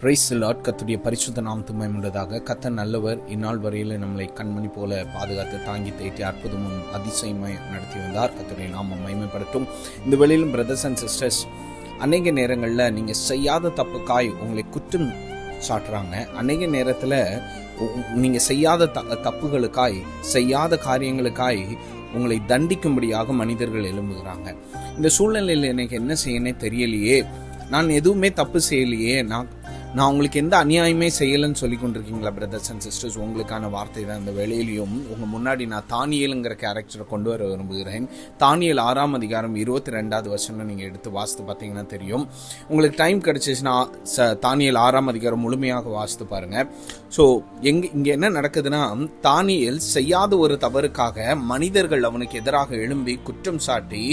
Price lot கத்துடைய பரிசுத்த நாமத்துமை உள்ளதாக கத்த நல்லவர். இந்நாள் வரையில் நம்மளை கண்மணி போல பாதுகாத்து தாங்கி தேட்டி அற்புதமும் அதிசயமாய் நடத்தி வந்தார். கத்துடைய நாமம் மயமைப்படுத்தும் இந்த வேளையிலும் பிரதர்ஸ் அண்ட் சிஸ்டர்ஸ் அநேக நேரங்களில் நீங்கள் செய்யாத தப்புக்காய் உங்களை குற்றம் சாட்டுறாங்க. அநேக நேரத்தில் நீங்கள் செய்யாத த தப்புகளுக்காய் செய்யாத காரியங்களுக்காய் உங்களை தண்டிக்கும்படியாக மனிதர்கள் எழும்புகிறாங்க. இந்த சூழ்நிலையில் எனக்கு என்ன செய்யனே தெரியலையே. நான் எதுவுமே தப்பு செய்யலையே. நான் நான் உங்களுக்கு எந்த அநியாயமே செய்யலைன்னு சொல்லி கொண்டிருக்கீங்களா பிரதர்ஸ் அண்ட் சிஸ்டர்ஸ் உங்களுக்கான வார்த்தை தான் இந்த வேலையிலையும் உங்கள் முன்னாடி நான் தானியலுங்கிற கேரக்டரை கொண்டு வர விரும்புகிறேன். தானியல் ஆறாம் அதிகாரம் இருபத்தி ரெண்டாவது வருஷம்னு நீங்கள் எடுத்து வாசித்து பார்த்தீங்கன்னா தெரியும். உங்களுக்கு டைம் கிடைச்சிச்சுன்னா ச தானியல் ஆறாம் அதிகாரம் முழுமையாக வாசித்து பாருங்க. ஸோ எங்க இங்கே என்ன நடக்குதுன்னா தானியல் செய்யாத ஒரு தவறுக்காக மனிதர்கள் அவனுக்கு எதிராக எழும்பி குற்றம் சாட்டி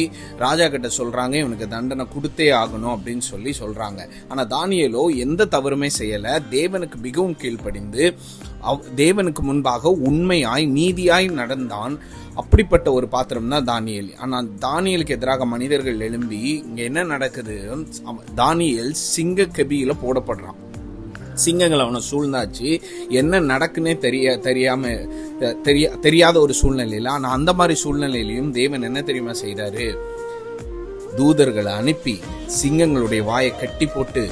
ராஜா கிட்ட சொல்றாங்க இவனுக்கு தண்டனை கொடுத்தே ஆகணும் அப்படின்னு சொல்லி சொல்றாங்க. ஆனா தானியலோ எந்த தவறு தவறுமே செய்யல. தேவனுக்கு மிகவும் கீழ்ப்படிந்து தேவனுக்கு முன்பாக உண்மையாய் நீதியாய் நடந்தான். அப்படிப்பட்ட ஒரு பாத்திரம் தான் தானியல். ஆனா தானியலுக்கு எதிராக மனிதர்கள் எழும்பி இங்க என்ன நடக்குது? தானியல் சிங்க கபியில போடப்படுறான். சிங்கங்கள் அவனை சூழ்ந்தாச்சு. என்ன நடக்குன்னே தெரிய தெரியாம தெரிய தெரியாத ஒரு சூழ்நிலையில ஆனா அந்த மாதிரி சூழ்நிலையிலையும் தேவன் என்ன தெரியுமா செய்தாரு? தூதர்களை அனுப்பி சிங்கங்களுடைய வாயை கட்டி போட்டு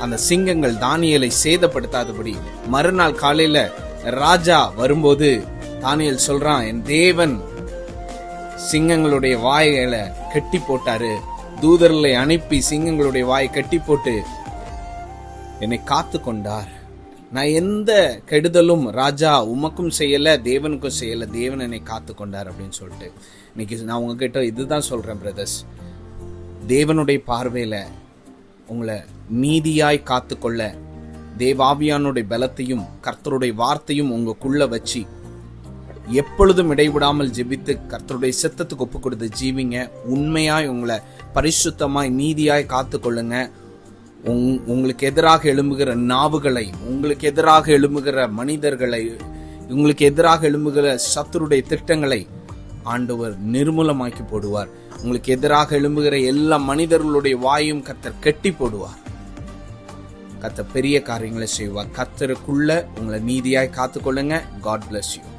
அந்த சிங்கங்கள் தானியலை சேதப்படுத்தாதபடி மறுநாள் காலையில ராஜா வரும்போது தானியல் சொல்றான் என் தேவன் சிங்கங்களுடைய வாய்களை கட்டி போட்டாரு. தூதர்களை அனுப்பி சிங்கங்களுடைய வாயை கட்டி போட்டு என்னை காத்து கொண்டார். நான் எந்த கெடுதலும் ராஜா உமக்கும் செய்யல தேவனுக்கும் செய்யல. தேவன் என்னை காத்து கொண்டார் அப்படின்னு சொல்லிட்டு. இன்னைக்கு நான் உங்ககிட்ட இதுதான் சொல்றேன் பிரதர்ஸ் தேவனுடைய பார்வையில உங்களை நீதியாய் காத்துக்கொள்ள தேவாவியானுடைய பலத்தையும் கர்த்தருடைய வார்த்தையும் உங்களுக்குள்ள வச்சு எப்பொழுதும் இடைவிடாமல் ஜெபித்து கர்த்தருடைய சித்தத்துக்கு ஒப்பு கொடுத்து ஜீவிங்க. உண்மையாய் உங்களை பரிசுத்தமாய் நீதியாய் காத்துக்கொள்ளுங்க. உங்- உங்களுக்கு எதிராக எழும்புகிற நாவுகளை உங்களுக்கு எதிராக எழும்புகிற மனிதர்களை உங்களுக்கு எதிராக எழும்புகிற சத்துருடைய திட்டங்களை ஆண்டவர் நிர்மூலமாக்கி போடுவார். உங்களுக்கு எதிராக எழும்புகிற எல்லா மனிதர்களுடைய வாயும் கத்தர் கெட்டி போடுவார். கத்த பெரிய காரியங்களை செய்வார். கத்தருக்குள்ள உங்களை நீதியாய் காத்துக்கொள்ளுங்க. God bless you